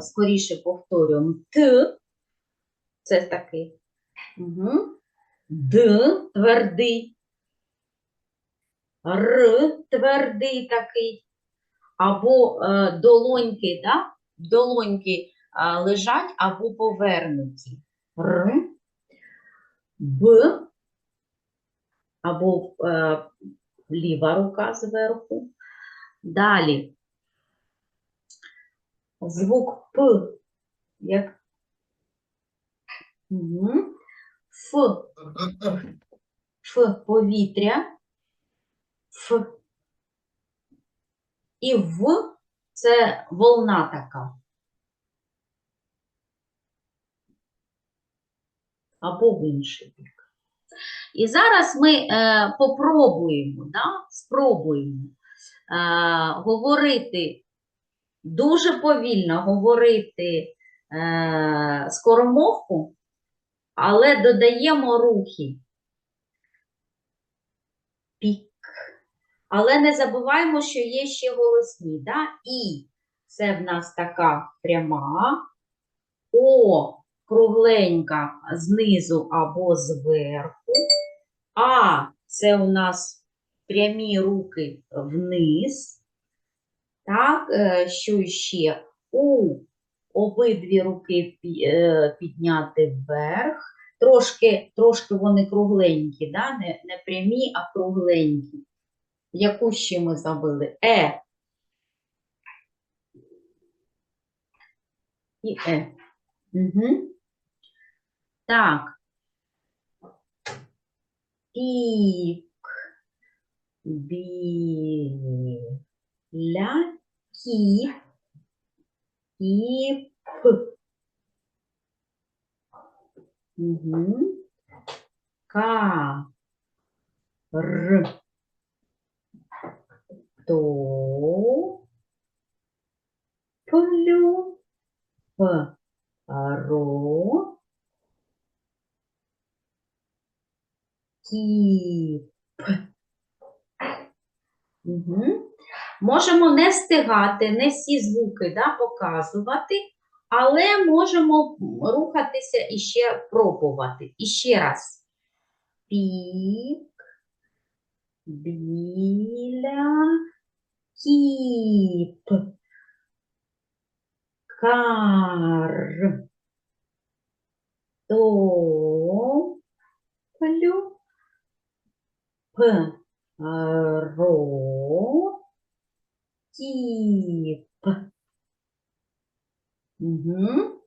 скоріше повторюємо Т. Це такий. Угу. Д твердий. Р твердий такий. Або е, долоньки, да? долоньки е, лежать або повернуті. Р. Б. Або е, ліва рука зверху. Далі. Звук П. Як? Ф. Ф повітря. Ф. І В це волна така. Або в інший бік. І зараз ми е, попробуємо, да? спробуємо е, говорити дуже повільно говорити е, скоромовку, але додаємо рухи. Пік. Але не забуваємо, що є ще голосні. Да? І це в нас така пряма. О кругленька знизу або зверху. А це у нас прямі руки вниз. Так, е, що ще? У обидві руки е, підняти вверх. Трошки, трошки вони кругленькі, да? не, не прямі, а кругленькі. Яку ще ми забили? Е. І Е. Угу. Так. Пік. Біля. Кіп. Кіп. Угу. Ка. Р. То. Плю. П. Ро. Кіп. Угу. Можемо не встигати, не всі звуки да, показувати, але можемо рухатися і ще пробувати. І ще раз. Пік, біля, кіп, кар, топлю, п, ро, Кіп. Угу.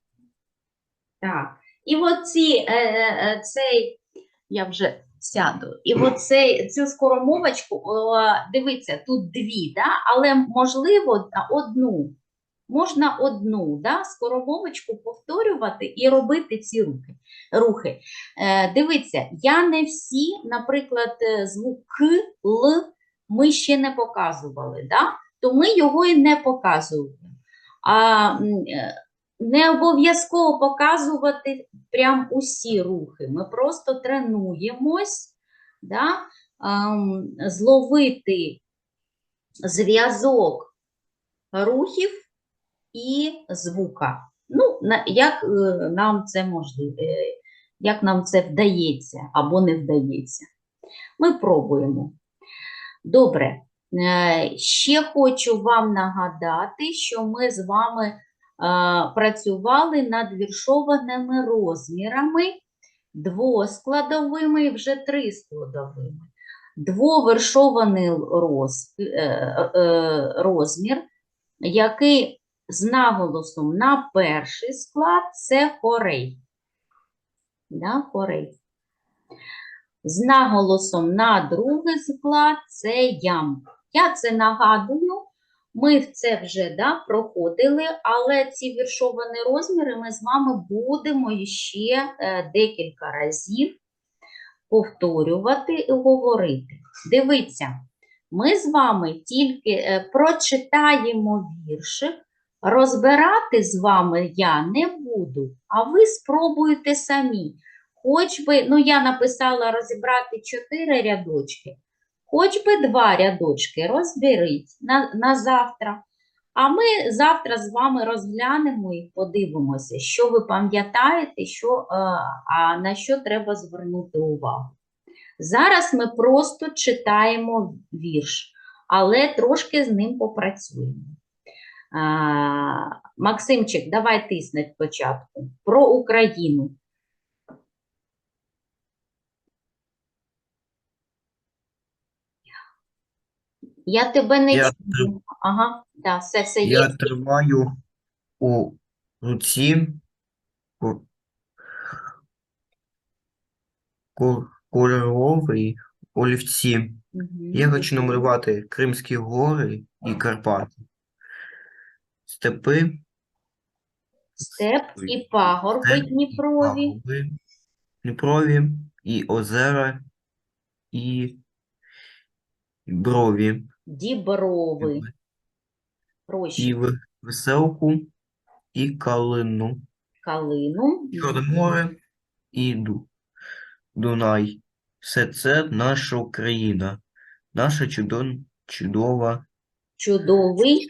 Так. І оці, е, е, цей, я вже сяду, і оцей, цю скоромовочку, дивіться, тут дві, да? але можливо одну. Можна одну да? скоромовочку повторювати і робити ці рухи. рухи. Е, дивіться, я не всі, наприклад, е, звук Л ми ще не показували. Да? То ми його і не показуємо. А е, не обов'язково показувати прям усі рухи. Ми просто тренуємось да, зловити зв'язок рухів і звука. Ну, як е, нам це можливо, як нам це вдається або не вдається. Ми пробуємо. Добре. Е, Ще хочу вам нагадати, що ми з вами е, працювали над віршованими розмірами, двоскладовими і вже трискладовими. Двовершований роз, е, розмір, який з наголосом на перший склад це хорей. Да, хорей. З наголосом на другий склад це ямка. Я це нагадую, ми це вже да, проходили, але ці віршовані розміри ми з вами будемо ще е, декілька разів повторювати і говорити. Дивіться, ми з вами тільки е, прочитаємо віршик, розбирати з вами я не буду, а ви спробуєте самі. Хоч би, ну я написала розібрати чотири рядочки, хоч би два рядочки розберіть на, на завтра. А ми завтра з вами розглянемо і подивимося, що ви пам'ятаєте, що, е, а на що треба звернути увагу. Зараз ми просто читаємо вірш, але трошки з ним попрацюємо. А, Максимчик, давай тисни спочатку. Про Україну. Я тебе не Я чую. Ага, да, все, все є. Я тримаю у руці ко- ко- кольорові олівці. Мгм. Я хочу намалювати Кримські гори і Карпати. Степи, Степ і пагорби степ, Дніпрові. пагорби, Дніпрові і озера, і брові, Діброви, і в- веселку, і калину. калину, Чорне море і Ду- Дунай. Все це наша Україна, наша чудон, чудова, чудовий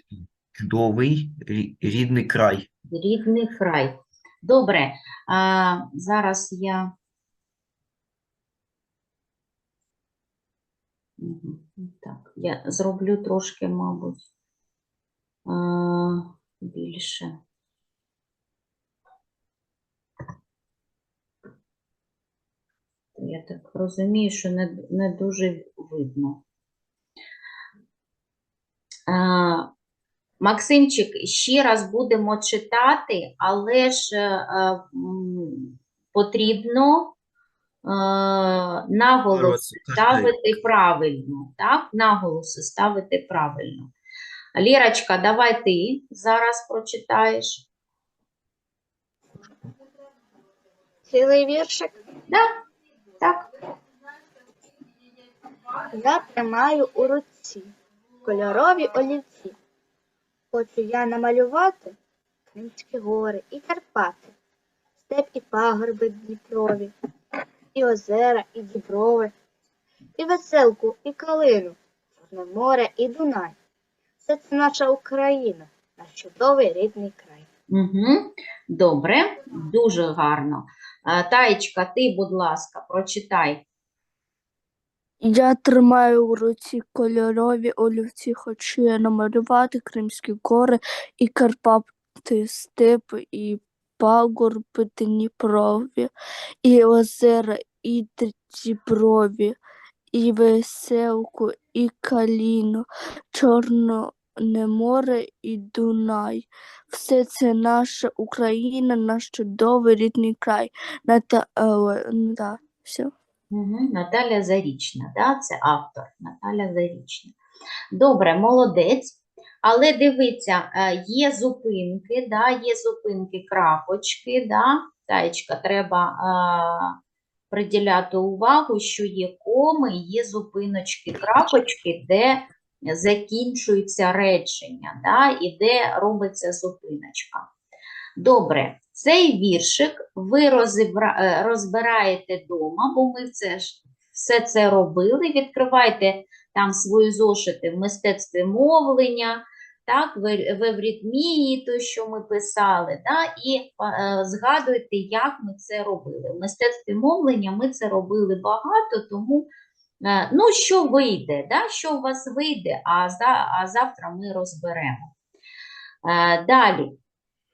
чудовий рі- рідний край. рідний край. Добре, а, зараз я. Мгм, Так, я зроблю трошки, мабуть, більше. Я так розумію, що не, не дуже видно. А, Максимчик, ще раз будемо читати, але ж е, е, м, потрібно наголоси ставити правильно, так? Наголоси ставити правильно. Лірочка, давай ти зараз прочитаєш. Цілий віршик Да? Так? я тримаю у руці кольорові олівці. Хочу я намалювати Кримські гори і Карпати, степ і пагорби Дніпрові, і озера, і діброви, і веселку, і калину, Чорне море і Дунай. Все це наша Україна, наш чудовий рідний край. Угу. Добре, дуже гарно. Е, Таєчка, ти, будь ласка, прочитай. Я тримаю у руці кольорові олівці, хочу я намалювати Кримські гори і Карпати, степи і пагорби Дніпрові, і озера, і Діброві, і веселку, і каліну, Чорне море і Дунай. Все це наша Україна, наш чудовий рідний край. Ната... е, да, все. Угу. Наталя Зарічна, да? це автор Наталя Зарічна. Добре, молодець. Але дивіться, е, є зупинки, да? є зупинки, крапочки. Да? Таєчка, треба е, приділяти увагу, що є коми, є зупиночки, крапочки, де закінчуються речення, да? і де робиться зупиночка. Добре, цей віршик ви розібра- е, розбираєте вдома, бо ми це ж все це робили. Відкривайте там свої зошити в мистецтві мовлення, так, в, в евритмії, то, що ми писали, да, і е, згадуйте, як ми це робили. В мистецтві мовлення ми це робили багато, тому е, ну, що вийде, да, що у вас вийде, а, а завтра ми розберемо. Е, Далі.